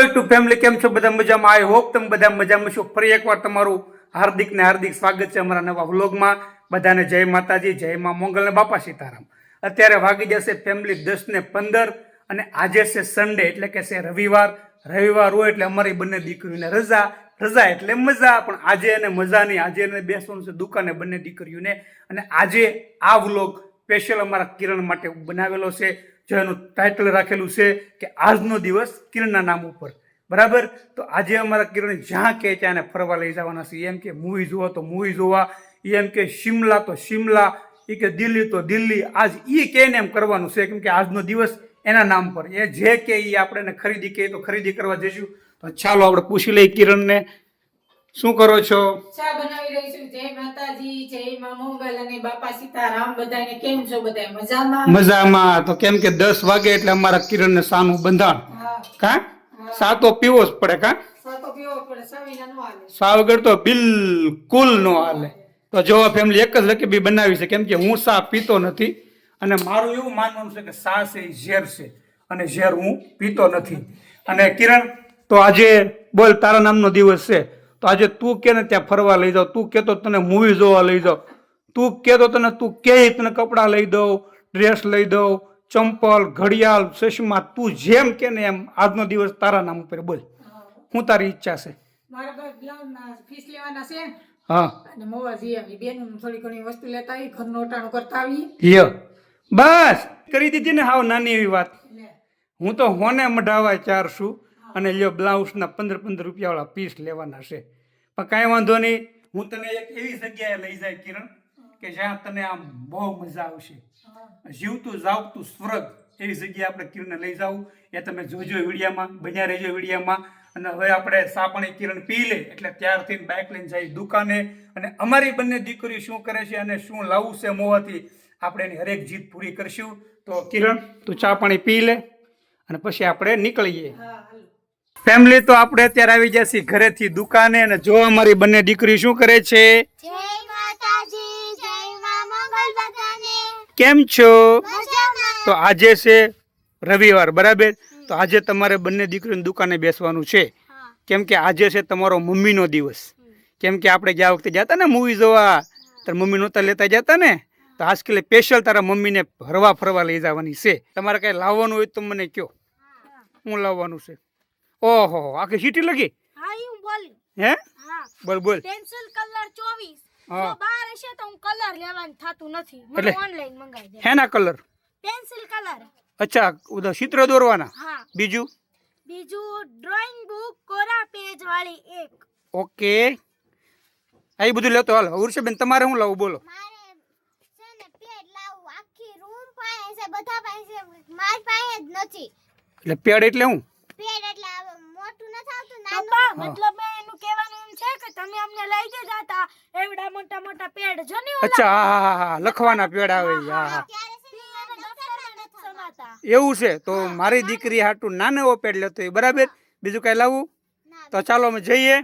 YouTube family કેમ છો? બધા મજામાં? આઈ હોપ તમે બધા મજામાં છો. ફરી એકવાર તમારું હાર્દિક ને હાર્દિક સ્વાગત છે અમારા નવા વ્લોગમાં. બધાને જય માતાજી, જય મા મોંગલ ને બાપા સીતારામ. અત્યારે વાગી જશે ફેમિલી દસ ને પંદર અને આજે છે સન્ડે એટલે કે છે રવિવાર. રવિવાર હોય એટલે અમારી બંને દીકરીઓને રજા રજા એટલે મજા, પણ આજે એને મજા નહીં. આજે એને બેસવાનું છે દુકાને બંને દીકરીઓને. અને આજે આ વ્લોગ સ્પેશિયલ અમારા કિરણ માટે બનાવેલો છે. જો એનું ટાઇટલ રાખેલું છે કે આજનો દિવસ કિરણના નામ ઉપર. બરાબર? તો આજે અમારા કિરણ જ્યાં કહે ત્યાં એને ફરવા લઈ જવાના છે. એમ કે મૂવી જોવા તો મૂવી જોવા. એમ કે શિમલા તો શિમલા. એ કે દિલ્હી તો દિલ્હી. આજ એ કે એમ કરવાનું છે. કેમ કે આજનો દિવસ એના નામ પર. એ જે કે એ આપણે ખરીદી કે તો ખરીદી કરવા જઈશું. તો ચાલો આપણે પૂછી લઈએ કિરણને. શું કરો છો? ચા બનાવી રહી છું. જય માતાજી જય માં મોગલ અને બાપા સીતારામ. બધાને કેમ છો? બધા મજામાં? મજામાં. તો કેમ કે દસ વાગે એટલે અમારા કિરણને સાનું બંધાણ. હા. કા? સાતો પીવો જ પડે કા? સાતો પીવો પડે. સવિના નો હાલે. સાવગર તો બિલકુલ નો હાલે. તો જો ફેમિલી એક જ રકીબી બનાવી છે. કેમ કે હું સા પીતો નથી અને મારું એવું માનવાનું છે કે સા છે એ ઝેર છે. અને ઝેર હું પીતો નથી. અને કિરણ તો આજે બોલ તારા નામનો દિવસ છે. તો આજે તું કે ને ત્યાં ફરવા લઈ જાવ તું કહેતો તને મૂવી જોવા લઈ જાઉં તું કહેતો તને તું કે તને કપડાં લઈ દઉં ડ્રેસ લઈ દઉં ચંપલ ઘડિયાળ ચશ્મા તું જેમ કે ને એમ આજનો દિવસ તારા નામ ઉપર બોલ. હું તારી ઈચ્છા છે. હા. થોડી ઘણી વસ્તુ લેતા આવી ઘરનું ઓટાણું કરતા આવી. બસ. કરી દીધી ને હાવ નાની એવી વાત. હું તો હોને મઢાવા ચાર છું. અને લ્યો બ્લાઉઝના પંદર પંદર રૂપિયાવાળા પીસ લેવાના છે. પણ કાંઈ વાંધો નહીં. હું તને એક એવી જગ્યાએ લઈ જાય કિરણ કે જ્યાં તને આમ બહુ મજા આવશે. જીવતું જાવતું સ્વર્ગ એવી જગ્યાએ આપણે કિરણને લઈ જવું એ તમે જોજો વિડીયામાં બન્યા રહેજો વિડીયામાં. અને હવે આપણે સા પાણી કિરણ પી લે. એટલે ત્યારથી બાઇક લઈને જાય દુકાને. અને અમારી બંને દીકરી શું કરે છે અને શું લાવવું છે મોવાથી આપણે એની હરેક જીત પૂરી કરશું. તો કિરણ તું ચા પાણી પી લે અને પછી આપણે નીકળીએ. હા. ફેમિલી તો આપણે અત્યારે આવી જશે ઘરેથી દુકાને અને જો અમારી બંને દીકરી શું કરે છે? કેમ છો? તો આજે છે રવિવાર બરાબર? તો આજે તમારે બંને દીકરીની દુકાને બેસવાનું છે. કેમ કે આજે છે તમારો મમ્મીનો દિવસ. કેમ કે આપણે ગયા વખતે જતા ને મૂવી જોવા. તાર મમ્મી નહોતા લેતા જતા ને? તો આજકાલ સ્પેશિયલ તારા મમ્મીને ફરવા ફરવા લઈ જવાની છે. તમારે કઈ લાવવાનું હોય તો મને કયો શું લાવવાનું છે? ઓહો આખી સીટી લગી? હા હું બોલી. હે? હા. બોલ બોલ. પેન્સિલ કલર 24 હા. જો બહાર હશે તો હું કલર લેવાનું થતું નથી. મને ઓનલાઈન મંગાવી દે. હેના કલર પેન્સિલ કલર અચ્છા ઉધા ચિત્ર દોરવાના. હા. બીજું? બીજું ડ્રોઈંગ બુક કોરા પેજ વાળી એક. ઓકે. આ બધું લેતો હાલ. ઉર્ષાબેન તમારે શું લાવું બોલો. મારે છે ને પેડ લાવું આખી રૂમ પાસે છે બધા પાસે મારી પાસે જ નથી. એટલે પેડ એટલે હું? પેડ નથી મતલબ મેં એનું કહેવાનું એમ છે કે તમે અમને લઈ જ જાતા. એવડા મોટા મોટા પેડ જો ને અચ્છા હા હા હા લખવાના પેડ આવે હા હા. એવું છે તો મારી દીકરી હાટું નાનો એવો પેડ લેતો હોય બરાબર? બીજું કઈ લાવવું તો ચાલો અમે જઈએ.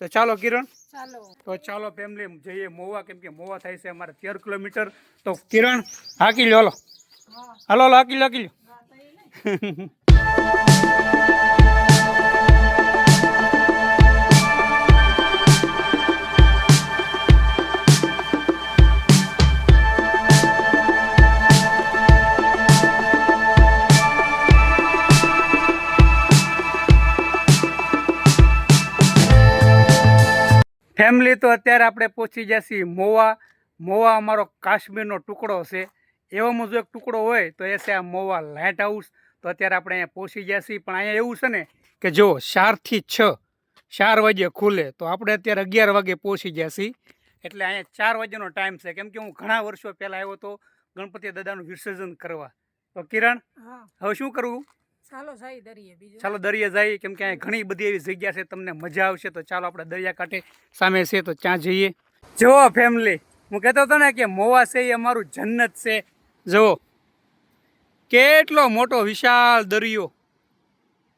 તો ચાલો કિરણ. ચાલો. તો ચાલો ફેમિલી જઈએ મોવા કેમ કે મોવા થાય છે અમારે તેર કિલોમીટર. તો કિરણ હાકી લો હલો. હાલો હાલો હાકી લો હાકી લો ફેમિલી તો અત્યારે આપણે પહોંચી ગયા મોવા મોવા અમારો કાશ્મીરનો ટુકડો છે. એવામાં જો એક ટુકડો હોય તો એ છે આ મોવા લાઇટ હાઉસ તો અત્યારે આપણે અહીંયા પહોંચી છીએ પણ અહીંયા એવું છે ને કે જો ચારથી છ ચાર વાગે ખુલે તો આપણે અત્યારે અગિયાર વાગે પહોંચી ગયા એટલે અહીંયા ચાર વાગ્યાનો ટાઈમ છે. કેમ કે હું ઘણા વર્ષો પહેલાં આવ્યો તો ગણપતિ દાદાનું વિસર્જન કરવા. તો કિરણ હા. હવે શું કરવું? ચાલો દરિયા જઈએ. કેમ કે અહીંયા ઘણી બધી એવી જગ્યા છે તમને મજા આવશે. તો ચાલો આપણે દરિયા કાંઠે સામે છે તો ત્યાં જઈએ. જુઓ ફેમિલી હું કહેતો હતો ને કે મોવા છે એ અમારું જન્નત છે. જુઓ કેટલો મોટો વિશાળ દરિયો.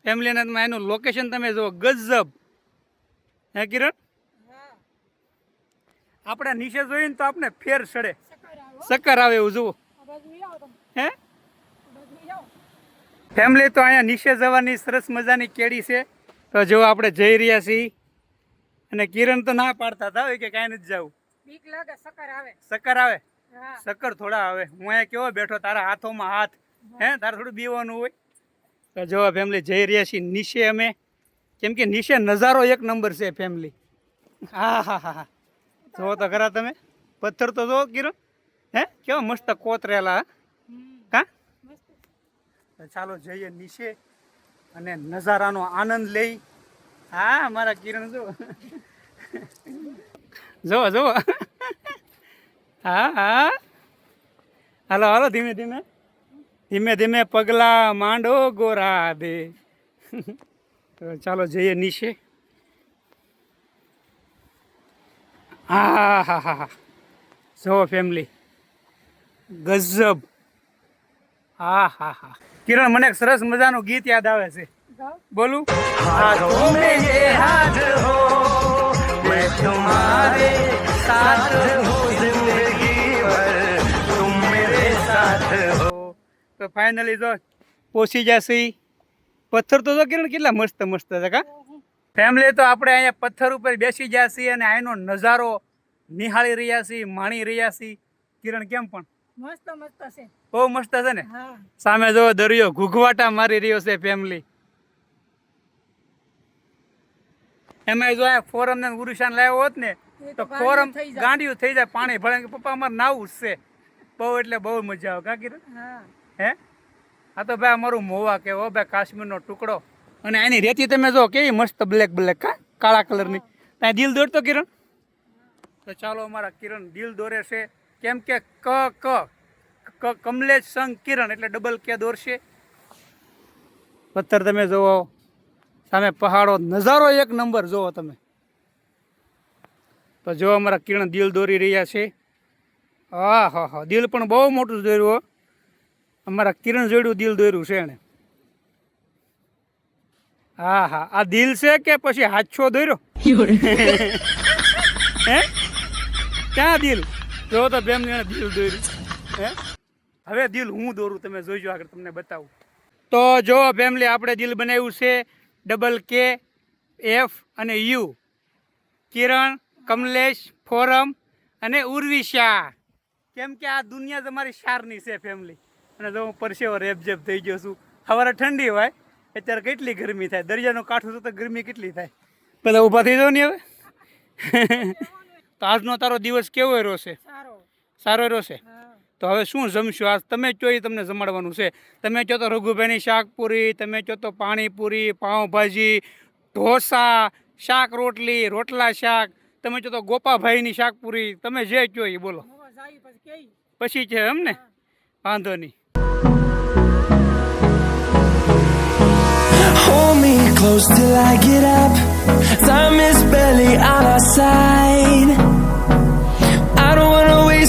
ફેમિલીને એનું લોકેશન તમે જુઓ ગજબ. હે કિરણ? આપણે નીચે જોઈએ ને તો આપણે ફેર સડે સકર આવે એવું જુઓ. હે? ફેમિલી તો અહીંયા નીચે જવાની સરસ મજાની કેડી છે. તો જો આપણે જઈ રહ્યા છીએ. અને કિરણ તો ના પાડતા હતા કે કાંઈ નથી જવું. બીક લાગે સકર આવે. શક્કર આવે? સકર થોડા આવે. હું અહીંયા કેવો બેઠો તારા હાથોમાં હાથ. હે તારે થોડું બીવાનું હોય? તો જો ફેમિલી જઈ રહ્યા છીએ. નીચે અમે. કેમ કે નીચે નજારો એક નંબર છે ફેમિલી હા હા હા હા. જુઓ તો ખરા તમે. પથ્થર તો જો કિરણ. હે કેવો મસ્ત કોતરેલા હા? ચાલો જઈએ નીચે અને નજારાનો આનંદ લઈ. હા, મારા કિરણ જો જો જો હા હા. હાલો હાલો, ધીમે ધીમે. ધીમે ધીમે પગલા માંડો ગોરા બે તો ચાલો જઈએ નીચે. હા હા હા હા. જો ફેમિલી ગજબ. હા હા હા. કિરણ મને એક સરસ મજાનું ગીત યાદ આવે છે ગાઓ. બોલું હાથોं में ये हाथ हो मैं तुम्हारे साथ हूँ जिंदगी भर तुम मेरे साथ हो તો ફાઇનલી જો પહોંચી જશે પથ્થર તો જો કિરણ કેટલા મસ્ત મસ્ત છે કા ફેમિલી તો આપણે અહીંયા પથ્થર ઉપર બેસી ગયા છીએ અને અહીંનો નજારો નિહાળી રહ્યા છીએ માણી રહ્યા છીએ કિરણ કેમ પણ મસ્ત મસ્ત છે. બહુ મસ્ત છે ને? સામે જો દરિયો ઘૂઘવાટા મારી રહ્યો છે ફેમિલી એમાં જો આ ફોરમ ને ઉરુશાન લાવ્યો હોત ને તો ફોરમ ગાંડિયું થઈ જાય. પાણી ભળે કે પપ્પા અમારે નાવું છે. બહુ એટલે બહુ મજા આવે કા કિરણ હે. આ તો ભાઈ અમારું મોવા કેવો ભાઈ કાશ્મીરનો ટુકડો. અને એની રેતી તમે જો કેવી મસ્ત બ્લેક બ્લેક કા? કાળા કલરની ત્યાં દિલ દોરતો કિરણ? તો ચાલો અમારા કિરણ દિલ દોરે છે. કેમ કે ક ક કમલેશ સંગ કિરણ એટલે ડબલ કે દોરશે. પથ્થર તમે જુઓ સામે પહાડો નજારો એક નંબર જુઓ તમે. તો જો અમારા કિરણ દિલ દોરી રહ્યા છે. હા હા હા દિલ પણ બહુ મોટું દોર્યું અમારા કિરણ જોડ્યું દિલ દોર્યું છે એણે. હા હા આ દિલ છે કે પછી હાથો દોર્યો? હે? ક્યાં દિલ? જો તો બેન એણે દિલ દોર્યું હે? હવે દિલ હું દોરું તમે જોઈજો આગળ તમને બતાવું. તો જો ફેમિલી, આપણે દિલ બનાવ્યું છે ડબલ કે, એફ અને યુ. કિરણ, કમલેશ, ફોરમ અને ઉર્વિશા. કેમ કે આ દુનિયા તમારી શારની છે ફેમિલી. અને જો હું પરસેવો રેપઝેપ થઈ ગયો છું. સવારે ઠંડી હોય, અત્યારે કેટલી ગરમી થાય? દરિયાનું કાઠું તો ગરમી કેટલી થાય? પેલા ઊભા થઈ જાવ ને હવે. તો આજનો તારો દિવસ કેવો રહ્યો છે? સારો. સારો રહ્યો છે? તો હવે શું જમશું? આજ તમે કહો એ તમને જમાડવાનું છે. તમે કહો તો રઘુભાઈની શાકપુરી તમે કહો તો પાણીપુરી પાઉંભાજી ઢોસા શાક રોટલી રોટલા શાક તમે કહો તો ગોપાભાઈની શાકપુરી તમે જે કહો એ બોલો. પછી છે એમને વાંધો નહીં. Close till I get up. Time is barely on our side.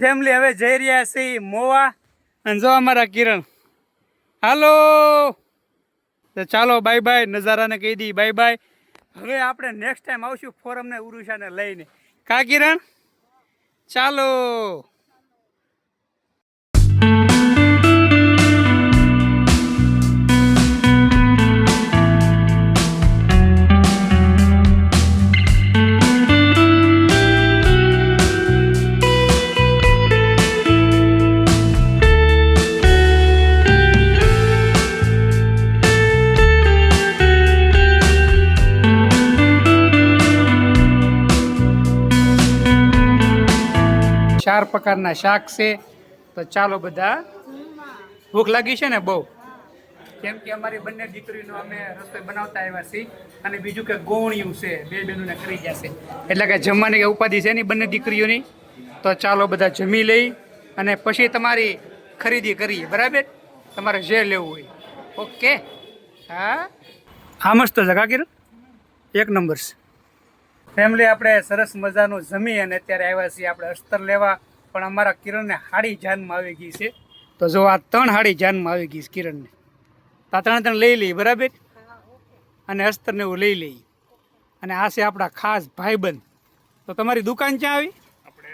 finally family હવે જઈ રહ્યા છીએ મોવા. અને જો અમારા કિરણ. હાલો. ચાલો બાય બાય નજારાને કહી દઈએ બાય બાય હવે આપણે નેક્સ્ટ ટાઈમ આવશું ફોરમને ઉરુષાને લઈને. કા કિરણ? ચાલો. ચાર પ્રકારના શાક છે. તો ચાલો બધા. ભૂખ લાગી છે ને બહુ? કેમ કે અમારી બંને દીકરીનો અમે રસોઈ બનાવતા આવ્યા છીએ અને બીજું કે ગોણિયું છે. બે બહેનોને કરી જશે એટલે કે જમવાની કે ઉપાધિ છે નહીં બંને દીકરીઓની. તો ચાલો બધા જમી લઈ અને પછી તમારી ખરીદી કરીએ. બરાબર? તમારે જે લેવું હોય. ઓકે? હા? હા, મસ્ત જગા કિરણ એક નંબર છે. ફેમિલી આપણે સરસ મજાનું જમી અને અત્યારે આવ્યા છીએ આપણે અસ્તર લેવા. પણ અમારા કિરણને હાડી જાનમાં આવી ગઈ છે. તો જો આ ત્રણ હાડી જાનમાં આવી ગઈ છે કિરણને. તો ત્રણે ત્રણ લઈ લઈએ બરાબર? અને અસ્તરને એવું લઈ લઈએ. અને આ છે આપણા ખાસ ભાઈબંધ. તો તમારી દુકાન ક્યાં આવી? આપણે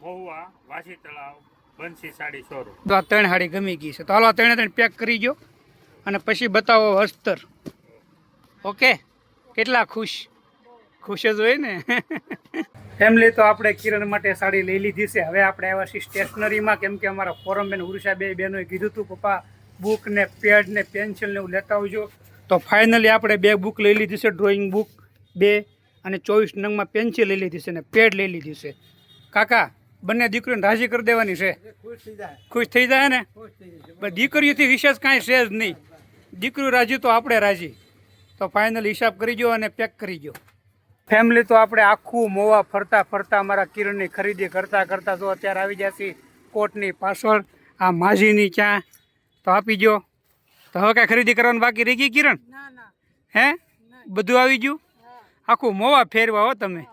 મહુવા વાસી તળાવ બંસી સાડી શોરૂમ. તો આ ત્રણ હાડી ગમી ગઈ છે. તો હાલો આ ત્રણે ત્રણ પેક કરી ગયો અને પછી બતાવો અસ્તર. ઓકે? કેટલા ખુશ? ખુશ જ હોય ને. ફેમિલી તો આપણે કિરણ માટે સાડી લઈ લીધી છે. હવે આપણે આવ્યા છીએ સ્ટેશનરીમાં કેમ કે અમારા ફોરમ બેન ઉરુષા બે બહેનોએ કીધું હતું પપ્પા બુક ને પેડ ને પેન્સિલ ને એવું લેતા આવજો. તો ફાઇનલી આપણે બે બુક લઈ લીધી છે ડ્રોઈંગ બુક બે અને ચોવીસ નંગમાં પેન્સિલ લઈ લીધી છે ને પેડ લઈ લીધી છે. કાકા બંને દીકરીઓને રાજી કરી દેવાની છે? ખુશ થઈ જાય. ને? દીકરીઓથી વિશેષ કાંઈ છે જ નહીં. દીકરીઓ રાજી તો આપણે રાજી. તો ફાઇનલ હિસાબ કરી ગયો અને પેક કરી ગયો ફેમિલી તો આપણે આખું મોવા ફરતા ફરતા અમારા કિરણની ખરીદી કરતા કરતા તો અત્યારે આવી જશે કોટની પાછળ. આ માજીની ચા તો આપી જો તો હવે કાંઈ ખરીદી કરવાનું બાકી રહી ગઈ કિરણ? હે? બધું આવી ગયું? આખું મોવા ફેરવા હો તમે.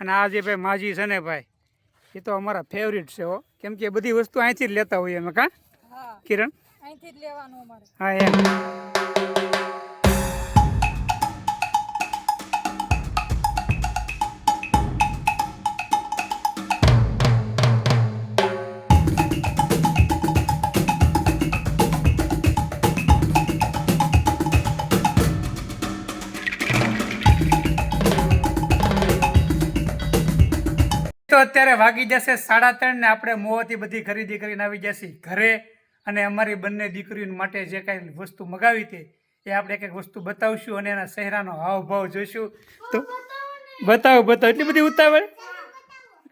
અને આ જે ભાઈ માજી છે ને ભાઈ એ તો અમારા ફેવરિટ છે હો. કેમ કે બધી વસ્તુ અહીંથી જ લેતા હોઈએ અમે કાં? કિરણ? અહીંથી જ લેવાનું અમારે. હા એમ. અત્યારે વાગી જશે સાડા ત્રણ ને આપણે મોંથી બધી ખરીદી કરીને આવી જશે ઘરે. અને અમારી બંને દીકરીઓ માટે જે કાંઈ વસ્તુ મગાવી હતી એ આપણે એક એક વસ્તુ બતાવશું અને એના ચહેરાનો હાવભાવ જોઈશું. તો બતાવો બતાવો. એટલી બધી ઉતાવળ?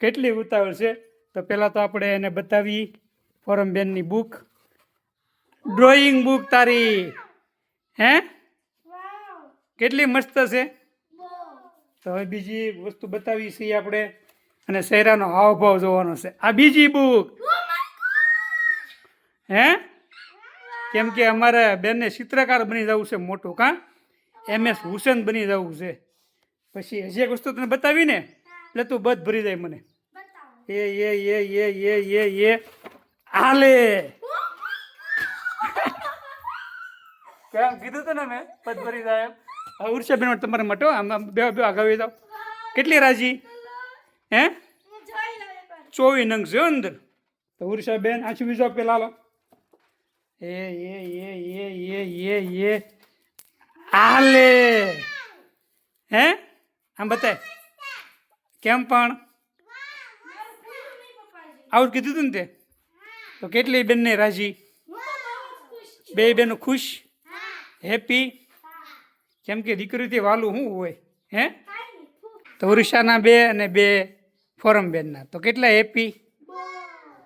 કેટલી ઉતાવળ છે? તો પહેલાં તો આપણે એને બતાવી ફોરમબેનની બુક. ડ્રોઈંગ બુક તારી. હે? કેટલી મસ્ત છે? તો હવે બીજી વસ્તુ બતાવી છીએ આપણે. અને ચહેરાનો હાવભાવ જોવાનો છે. આ બીજી બુક હે? કેમ કે અમારે બેનને ચિત્રકાર બની જવું છે મોટું કાં? એમ એસ હુસેન બની જવું છે. પછી હજી એક વસ્તુ તને બતાવી ને એટલે તું બધ ભરી જાય મને. એ એ એ એ એ એ એ. આલે કેમ કીધું તને મેં? બધ ભરી જાય હવે ઉર્ષાબેન તમારે મટો આમ આમ બે બે આગળ જાઓ. કેટલી રાજી? હે? ચોવીસ નંગ છે અંદર. તો ઉર્ષાબેન આછું બીજો પેલા લો એ એ એ એ એ એ એ. આલે હે? આમ બતાય. કેમ પણ? આવું કીધું તું ને તે? તો કેટલી બેનને રાજી? બે બેનો ખુશ? હેપી? કેમ કે દીકરીથી વાલું શું હોય હે? તો ઉરુષાના બે અને બે ફોરમ બેનના તો કેટલા હેપી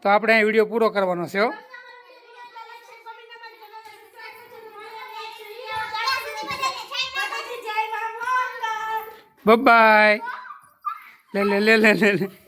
તો આપણે અહીં વીડિયો પૂરો કરવાનો છે હો. બાય લે લે લે લે લે લે.